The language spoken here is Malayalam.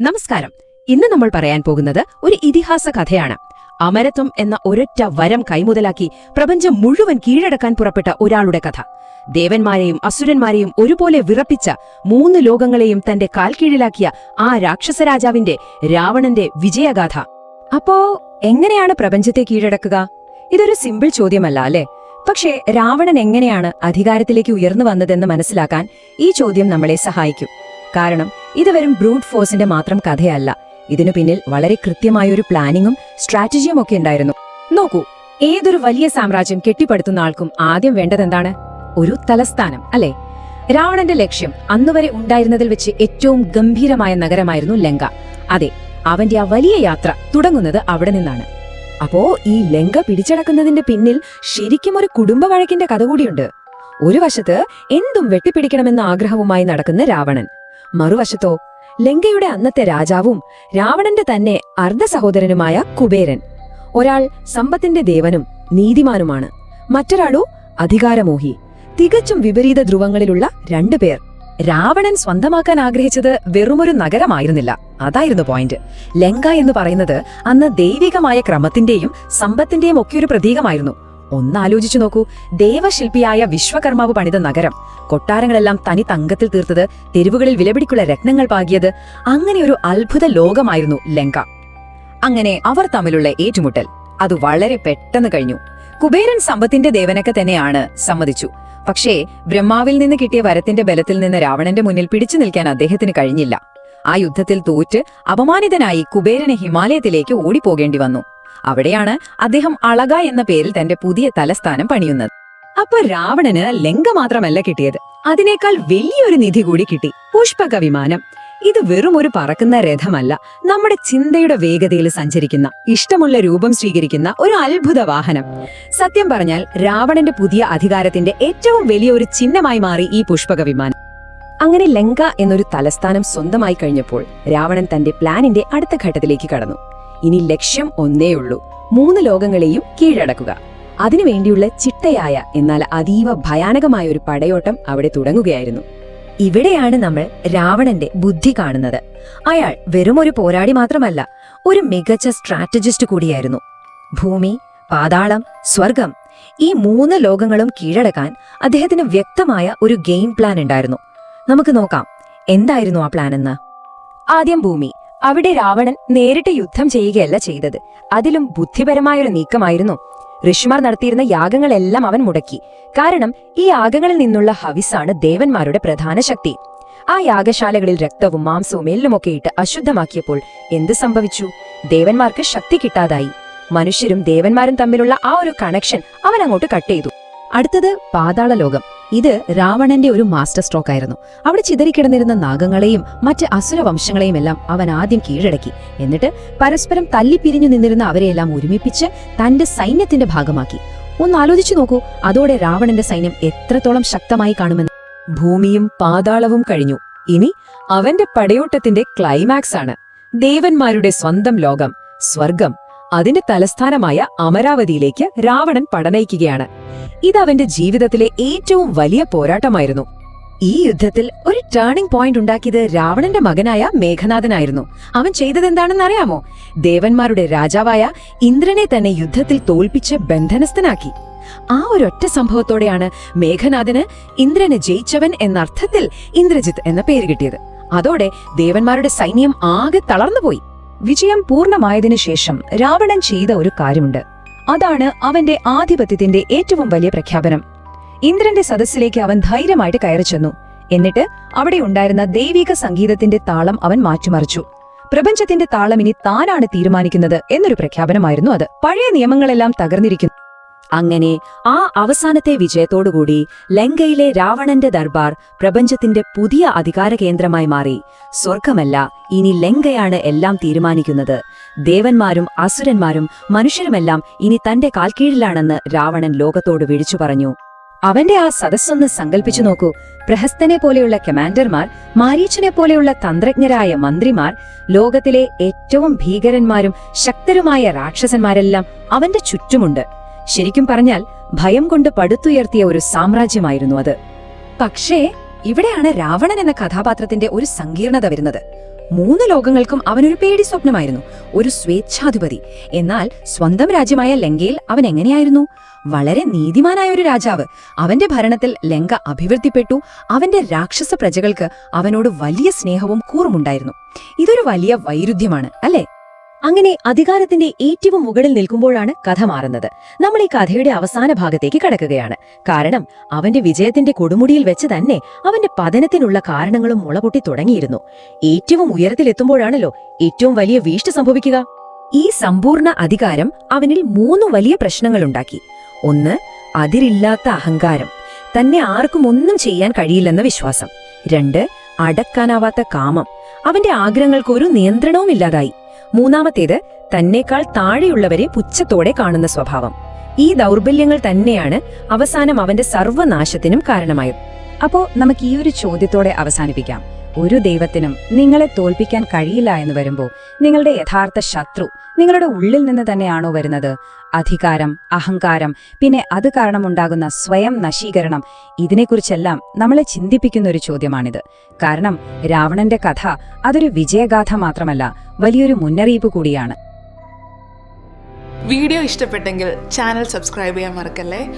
നമസ്കാരം. ഇന്ന് നമ്മൾ പറയാൻ പോകുന്നത് ഒരു ഇതിഹാസ കഥയാണ്. അമരത്വം എന്ന ഒരൊറ്റ വരം കൈമുതലാക്കി പ്രപഞ്ചം മുഴുവൻ കീഴടക്കാൻ പുറപ്പെട്ട ഒരാളുടെ കഥ. ദേവന്മാരെയും അസുരന്മാരെയും ഒരുപോലെ വിറപ്പിച്ച മൂന്ന് ലോകങ്ങളെയും തന്റെ കാൽ കീഴിലാക്കിയ ആ രാക്ഷസരാജാവിന്റെ രാവണന്റെ വിജയഗാഥ. അപ്പോ എങ്ങനെയാണ് പ്രപഞ്ചത്തെ കീഴടക്കുക? ഇതൊരു സിമ്പിൾ ചോദ്യമല്ല അല്ലേ? പക്ഷേ രാവണൻ എങ്ങനെയാണ് അധികാരത്തിലേക്ക് ഉയർന്നു വന്നതെന്ന് മനസ്സിലാക്കാൻ ഈ ചോദ്യം നമ്മളെ സഹായിക്കും. കാരണം ഇത് വെറും ബ്രൂട്ട് ഫോഴ്സിന്റെ മാത്രം കഥയല്ല. ഇതിനു പിന്നിൽ വളരെ കൃത്യമായ ഒരു പ്ലാനിങ്ങും സ്ട്രാറ്റജിയും ഒക്കെ ഉണ്ടായിരുന്നു. നോക്കൂ ഏതൊരു വലിയ സാമ്രാജ്യം കെട്ടിപ്പടുത്തുന്ന ആൾക്കും ആദ്യം വേണ്ടതെന്താണ് ഒരു തലസ്ഥാനം അല്ലേ? രാവണന്റെ ലക്ഷ്യം അന്നുവരെ ഉണ്ടായിരുന്നതിൽ വെച്ച് ഏറ്റവും ഗംഭീരമായ നഗരമായിരുന്നു ലങ്ക. അതെ അവന്റെ ആ വലിയ യാത്ര തുടങ്ങുന്നത് അവിടെ നിന്നാണ്. അപ്പോ ഈ ലങ്ക പിടിച്ചടക്കുന്നതിന്റെ പിന്നിൽ ശരിക്കും ഒരു കുടുംബ വഴക്കിന്റെ കഥ കൂടിയുണ്ട്. ഒരു വശത്ത് എന്തും വെട്ടിപ്പിടിക്കണമെന്ന ആഗ്രഹവുമായി നടക്കുന്ന രാവണൻ മറുവശത്തോ ലങ്കയുടെ അന്നത്തെ രാജാവും രാവണന്റെ തന്നെ അർദ്ധ സഹോദരനുമായ കുബേരൻ. ഒരാൾ സമ്പത്തിന്റെ ദേവനും നീതിമാനുമാണ്. മറ്റൊരാളോ അധികാരമോഹി. തികച്ചും വിപരീത ധ്രുവങ്ങളിലുള്ള രണ്ടുപേർ രാവണൻ സ്വന്തമാക്കാൻ ആഗ്രഹിച്ചത് വെറുമൊരു നഗരമായിരുന്നില്ല. അതായിരുന്നു പോയിന്റ് ലങ്ക എന്ന് പറയുന്നത് അന്ന് ദൈവികമായ ക്രമത്തിന്റെയും സമ്പത്തിന്റെയും ഒക്കെ ഒരു പ്രതീകമായിരുന്നു. ഒന്നാലോചിച്ചു നോക്കൂ. ദേവശില്പിയായ വിശ്വകർമാവ് പണിത നഗരം. കൊട്ടാരങ്ങളെല്ലാം തനി തങ്കത്തിൽ തീർത്തത് തെരുവുകളിൽ വിലപിടിക്കുള്ള രത്നങ്ങൾ പാകിയത് അങ്ങനെ ഒരു അത്ഭുത ലോകമായിരുന്നു ലങ്ക. അങ്ങനെ അവർ തമ്മിലുള്ള ഏറ്റുമുട്ടൽ അത് വളരെ പെട്ടെന്ന് കഴിഞ്ഞു. കുബേരൻ സമ്പത്തിന്റെ ദേവനൊക്കെ തന്നെയാണ് സമ്മതിച്ചു. പക്ഷേ ബ്രഹ്മാവിൽ നിന്ന് കിട്ടിയ വരത്തിന്റെ ബലത്തിൽ നിന്ന് രാവണന്റെ മുന്നിൽ പിടിച്ചു നിൽക്കാൻ അദ്ദേഹത്തിന് കഴിഞ്ഞില്ല. ആ യുദ്ധത്തിൽ തോറ്റ് അപമാനിതനായി കുബേരനെ ഹിമാലയത്തിലേക്ക് ഓടിപ്പോകേണ്ടി വന്നു. അവിടെയാണ് അദ്ദേഹം അളക എന്ന പേരിൽ തന്റെ പുതിയ തലസ്ഥാനം പണിയുന്നത്. അപ്പൊ രാവണന് ലങ്ക മാത്രമല്ല കിട്ടിയത്. അതിനേക്കാൾ വലിയൊരു നിധി കൂടി കിട്ടി. പുഷ്പക വിമാനം ഇത് വെറും ഒരു പറക്കുന്ന രഥമല്ല. നമ്മുടെ ചിന്തയുടെ വേഗതയിൽ സഞ്ചരിക്കുന്ന ഇഷ്ടമുള്ള രൂപം സ്വീകരിക്കുന്ന ഒരു അത്ഭുത വാഹനം. സത്യം പറഞ്ഞാൽ രാവണന്റെ പുതിയ അധികാരത്തിന്റെ ഏറ്റവും വലിയ ഒരു ചിഹ്നമായി മാറി ഈ പുഷ്പക വിമാനം അങ്ങനെ ലങ്ക എന്നൊരു തലസ്ഥാനം സ്വന്തമായി കഴിഞ്ഞപ്പോൾ രാവണൻ തന്റെ പ്ലാനിന്റെ അടുത്ത ഘട്ടത്തിലേക്ക് കടന്നു. ഇനി ലക്ഷ്യം ഒന്നേയുള്ളൂ മൂന്ന് ലോകങ്ങളെയും കീഴടക്കുക. അതിനുവേണ്ടിയുള്ള ചിട്ടയായ എന്നാൽ അതീവ ഭയാനകമായ ഒരു പടയോട്ടം അവിടെ തുടങ്ങുകയായിരുന്നു. ഇവിടെയാണ് നമ്മൾ രാവണന്റെ ബുദ്ധി കാണുന്നത്. അയാൾ വെറുമൊരു പോരാടി മാത്രമല്ല ഒരു മികച്ച സ്ട്രാറ്റജിസ്റ്റ് കൂടിയായിരുന്നു. ഭൂമി പാതാളം സ്വർഗം ഈ മൂന്ന് ലോകങ്ങളും കീഴടക്കാൻ അദ്ദേഹത്തിന് വ്യക്തമായ ഒരു ഗെയിം പ്ലാൻ ഉണ്ടായിരുന്നു. നമുക്ക് നോക്കാം എന്തായിരുന്നു ആ പ്ലാൻ എന്ന്? ആദ്യം ഭൂമി അവിടെ രാവണൻ നേരിട്ട് യുദ്ധം ചെയ്യുകയല്ല ചെയ്തത്. അതിലും ബുദ്ധിപരമായൊരു നീക്കമായിരുന്നു. ഋഷിമാർ നടത്തിയിരുന്ന യാഗങ്ങളെല്ലാം അവൻ മുടക്കി. കാരണം ഈ യാഗങ്ങളിൽ നിന്നുള്ള ഹവിസാണ് ദേവന്മാരുടെ പ്രധാന ശക്തി. ആ യാഗശാലകളിൽ രക്തവും മാംസവും എല്ലുമൊക്കെ ഇട്ട് അശുദ്ധമാക്കിയപ്പോൾ എന്ത് സംഭവിച്ചു? ദേവന്മാർക്ക് ശക്തി കിട്ടാതായി. മനുഷ്യരും ദേവന്മാരും തമ്മിലുള്ള ആ ഒരു കണക്ഷൻ അവൻ അങ്ങോട്ട് കട്ട് ചെയ്തു. അടുത്തത് പാതാള ലോകം ഇത് രാവണന്റെ ഒരു മാസ്റ്റർ സ്ട്രോക്ക് ആയിരുന്നു. അവിടെ ചിതറിക്കിടന്നിരുന്ന നാഗങ്ങളെയും മറ്റ് അസുര വംശങ്ങളെയും എല്ലാം അവൻ ആദ്യം കീഴടക്കി. എന്നിട്ട് പരസ്പരം തല്ലിപ്പിരിഞ്ഞു നിന്നിരുന്ന അവരെയെല്ലാം ഒരുമിപ്പിച്ച് തന്റെ സൈന്യത്തിന്റെ ഭാഗമാക്കി. ഒന്ന് ആലോചിച്ചു നോക്കൂ അതോടെ രാവണന്റെ സൈന്യം എത്രത്തോളം ശക്തമായി കാണുമെന്ന്. ഭൂമിയും പാതാളവും കഴിഞ്ഞു. ഇനി അവന്റെ പടയോട്ടത്തിന്റെ ക്ലൈമാക്സ് ആണ്. ദേവന്മാരുടെ സ്വന്തം ലോകം സ്വർഗം അതിന്റെ തലസ്ഥാനമായ അമരാവതിയിലേക്ക് രാവണൻ പടനയിക്കുകയാണ്. ഇത് അവന്റെ ജീവിതത്തിലെ ഏറ്റവും വലിയ പോരാട്ടമായിരുന്നു. ഈ യുദ്ധത്തിൽ ഒരു ടേണിംഗ് പോയിന്റ് ഉണ്ടാക്കിയത് രാവണന്റെ മകനായ മേഘനാഥനായിരുന്നു. അവൻ ചെയ്തതെന്താണെന്ന് അറിയാമോ ദേവന്മാരുടെ രാജാവായ ഇന്ദ്രനെ തന്നെ യുദ്ധത്തിൽ തോൽപ്പിച്ച് ബന്ധനസ്ഥനാക്കി. ആ ഒരൊറ്റ സംഭവത്തോടെയാണ് മേഘനാഥന് ഇന്ദ്രനെ ജയിച്ചവൻ എന്ന അർത്ഥത്തിൽ ഇന്ദ്രജിത്ത് എന്ന പേര് കിട്ടിയത്. അതോടെ ദേവന്മാരുടെ സൈന്യം ആകെ തളർന്നുപോയി. വിജയം പൂർണമായതിനു ശേഷം രാവണൻ ചെയ്ത ഒരു കാര്യമുണ്ട്. അതാണ് അവന്റെ ആധിപത്യത്തിന്റെ ഏറ്റവും വലിയ പ്രഖ്യാപനം. ഇന്ദ്രന്റെ സദസ്സിലേക്ക് അവൻ ധൈര്യമായിട്ട് കയറി ചെന്നു. എന്നിട്ട് അവിടെ ഉണ്ടായിരുന്ന ദൈവിക സംഗീതത്തിന്റെ താളം അവൻ മാറ്റിമറിച്ചു. പ്രപഞ്ചത്തിന്റെ താളം ഇനി താനാണ് തീരുമാനിക്കുന്നത് എന്നൊരു പ്രഖ്യാപനമായിരുന്നു അത്. പഴയ നിയമങ്ങളെല്ലാം തകർന്നിരിക്കുന്നു. അങ്ങനെ ആ അവസാനത്തെ വിജയത്തോടുകൂടി ലങ്കയിലെ രാവണന്റെ ദർബാർ പ്രപഞ്ചത്തിന്റെ പുതിയ അധികാര കേന്ദ്രമായി മാറി. സ്വർഗമല്ല ഇനി ലങ്കയാണ് എല്ലാം തീരുമാനിക്കുന്നത്. ദേവന്മാരും അസുരന്മാരും മനുഷ്യരുമെല്ലാം ഇനി തന്റെ കാൽക്കീഴിലാണെന്ന് രാവണൻ ലോകത്തോട് വിളിച്ചു പറഞ്ഞു. അവന്റെ ആ സദസ്സൊന്ന് സങ്കല്പിച്ചു നോക്കൂ. പ്രഹസ്തനെ പോലെയുള്ള കമാൻഡർമാർ മാരീച്ചനെ പോലെയുള്ള തന്ത്രജ്ഞരായ മന്ത്രിമാർ ലോകത്തിലെ ഏറ്റവും ഭീകരന്മാരും ശക്തരുമായ രാക്ഷസന്മാരെല്ലാം അവന്റെ ചുറ്റുമുണ്ട്. ശരിക്കും പറഞ്ഞാൽ ഭയം കൊണ്ട് പടുത്തുയർത്തിയ ഒരു സാമ്രാജ്യമായിരുന്നു അത്. പക്ഷേ ഇവിടെയാണ് രാവണൻ എന്ന കഥാപാത്രത്തിന്റെ ഒരു സങ്കീർണത വരുന്നത്. മൂന്ന് ലോകങ്ങൾക്കും അവനൊരു പേടി സ്വപ്നമായിരുന്നു. ഒരു സ്വേച്ഛാധിപതി. എന്നാൽ സ്വന്തം രാജ്യമായ ലങ്കയിൽ അവൻ എങ്ങനെയായിരുന്നു? വളരെ നീതിമാനായ ഒരു രാജാവ്. അവന്റെ ഭരണത്തിൽ ലങ്ക അഭിവൃദ്ധിപ്പെട്ടു. അവന്റെ രാക്ഷസ പ്രജകൾക്ക് അവനോട് വലിയ സ്നേഹവും കൂറുമുണ്ടായിരുന്നു. ഇതൊരു വലിയ വൈരുദ്ധ്യമാണ് അല്ലേ? അങ്ങനെ അധികാരത്തിന്റെ ഏറ്റവും മുകളിൽ നിൽക്കുമ്പോഴാണ് കഥ മാറുന്നത്. നമ്മൾ ഈ കഥയുടെ അവസാന ഭാഗത്തേക്ക് കടക്കുകയാണ്. കാരണം അവന്റെ വിജയത്തിന്റെ കൊടുമുടിയിൽ വെച്ച് തന്നെ അവന്റെ പതനത്തിനുള്ള കാരണങ്ങളും മുളപൊട്ടി തുടങ്ങിയിരുന്നു. ഏറ്റവും ഉയരത്തിലെത്തുമ്പോഴാണല്ലോ ഏറ്റവും വലിയ വീഴ്ച സംഭവിക്കുക. ഈ സമ്പൂർണ അധികാരം അവനിൽ മൂന്ന് വലിയ പ്രശ്നങ്ങളുണ്ടാക്കി. ഒന്ന് അതിരില്ലാത്ത അഹങ്കാരം. തന്നെ ആർക്കും ഒന്നും ചെയ്യാൻ കഴിയില്ലെന്ന വിശ്വാസം. രണ്ട് അടക്കാനാവാത്ത കാമം. അവന്റെ ആഗ്രഹങ്ങൾക്ക് ഒരു നിയന്ത്രണവും ഇല്ലാതായി. മൂന്നാമത്തേത് തന്നെക്കാൾ താഴെയുള്ളവരെ പുച്ഛത്തോടെ കാണുന്ന സ്വഭാവം. ഈ ദൗർബല്യങ്ങൾ തന്നെയാണ് അവസാനം അവന്റെ സർവനാശത്തിനും കാരണമായത്. അപ്പോ നമുക്ക് ഈ ഒരു ചോദ്യത്തോടെ അവസാനിപ്പിക്കാം. ഒരു ദൈവത്തിനും നിങ്ങളെ തോൽപ്പിക്കാൻ കഴിയില്ല എന്ന് വരുമ്പോൾ നിങ്ങളുടെ യഥാർത്ഥ ശത്രു നിങ്ങളുടെ ഉള്ളിൽ നിന്ന് തന്നെയാണോ വരുന്നത്? അധികാരം അഹങ്കാരം പിന്നെ അത് കാരണമുണ്ടാകുന്ന സ്വയം നശീകരണം ഇതിനെക്കുറിച്ചെല്ലാം നമ്മളെ ചിന്തിപ്പിക്കുന്ന ഒരു ചോദ്യമാണിത്. കാരണം രാവണന്റെ കഥ അതൊരു വിജയഗാഥ മാത്രമല്ല വലിയൊരു മുന്നറിയിപ്പ് കൂടിയാണ്. വീഡിയോ ഇഷ്ടപ്പെട്ടെങ്കിൽ ചാനൽ സബ്സ്ക്രൈബ് ചെയ്യാൻ മറക്കല്ലേ?